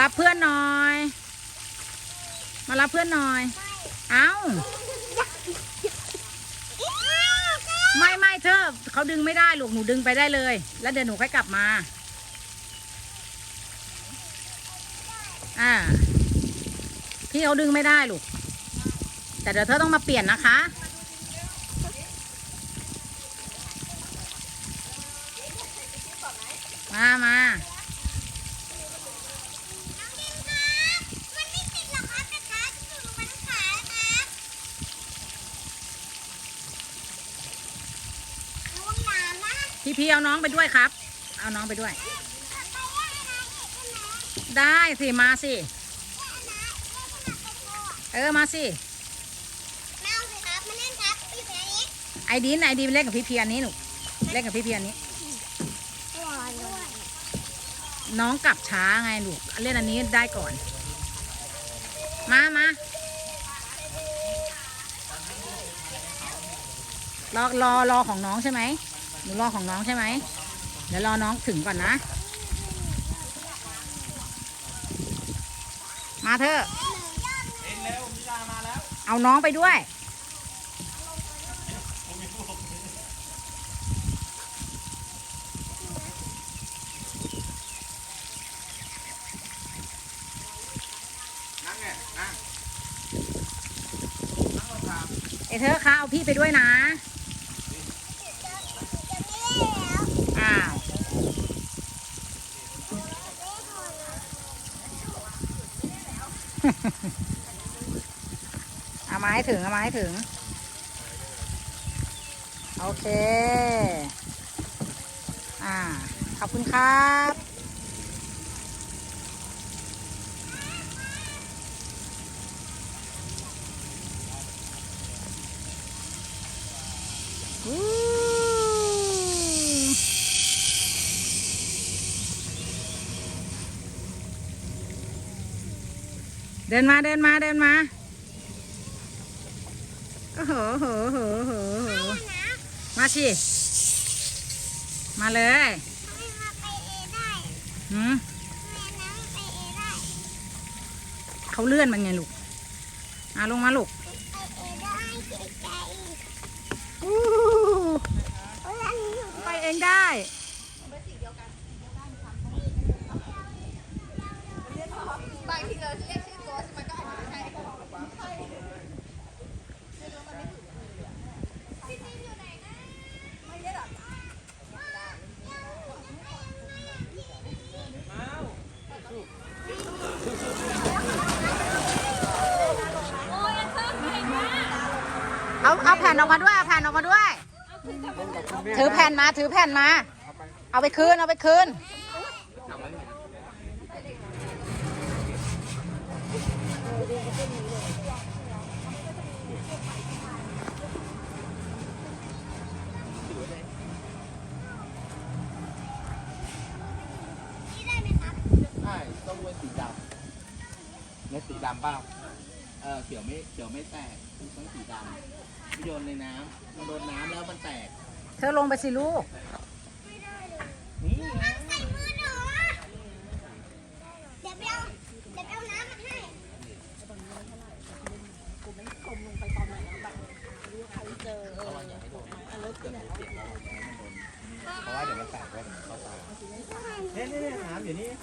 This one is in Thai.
รับเพื่อนหน่อย มารับเพื่อนหน่อย เอ้า ไม่ไม่เธอเขาดึงไม่ได้ลูกหนูดึงไปได้เลย แล้วเดี๋ยวหนูค่อยกลับมา อ่า พี่เขาดึงไม่ได้ลูก แต่เดี๋ยวเธอต้องมาเปลี่ยนนะคะมามา มันไม่ติดหรอกครับแต่ขาจะอยู่ลงไปทั้งขาครับระวังน้ำนะ พี่พี่เอาน้องไปด้วยครับ เอาน้องไปด้วย ได้สิมาสิเออมาสิมวสิครับมาเล่นครับอยู่แค่นี้ไอดินไอดินเล่นกับพี่เพียนนี้หนูเล่นกับพี่เพียนนี้ น้องกลับช้าไงลูกเล่นอันนี้ได้ก่อน มามารอรอรอของน้องใช่ไหม หนูรอของน้องใช่ไหม เดี๋ยวรอน้องถึงก่อนนะ มาเถอะ เอาน้องไปด้วย นั่งไงนั่งนั่งลงครับ เอยเธอคะเอาพี่ไปด้วยนะ อ้าว เอามาให้ถึง เอามาให้ถึง โอเค อ่า ขอบคุณครับ เดินมาเดินมาเดินมาโอ้โหโหโหโหโหมาสิมาเลยไมมาไปเอได้หืมแม่น้ำไปเอได้เขาเลื่อนมันไงลูกอะลงมาลูกไปเอได้เจ๊ใจไปเองได้บางทีเราเรียกชื่อตัวมันก็อาจจะไม่ใช่ เอาเอาแผ่นออกมาด้วยเอาแผ่นออกมาด้วย ถือแผ่นมาถือแผ่นมา เอาไปคืนเอาไปคืนนี่ได้ไหมครับใช่ต้องเป็นสีดำเม็ดสีดำเปล่าเออเขียวไม่เขียวไม่แตกต้องสีดำไม่ โยนในน้ำมันโดนน้ำแล้วมันแตก เธอลงไปสิลูก นี่ไงใส่มือหนูอะเดี๋ยวไปเอาเดี๋ยวไปเอาน้ำมาให้เพราะว่าเดี๋ยวมันแตกแล้วเดี๋ยวมันเข้าตาเนี่ยเนี่ยเนี่ยน้ำอยู่นี่เนี่ย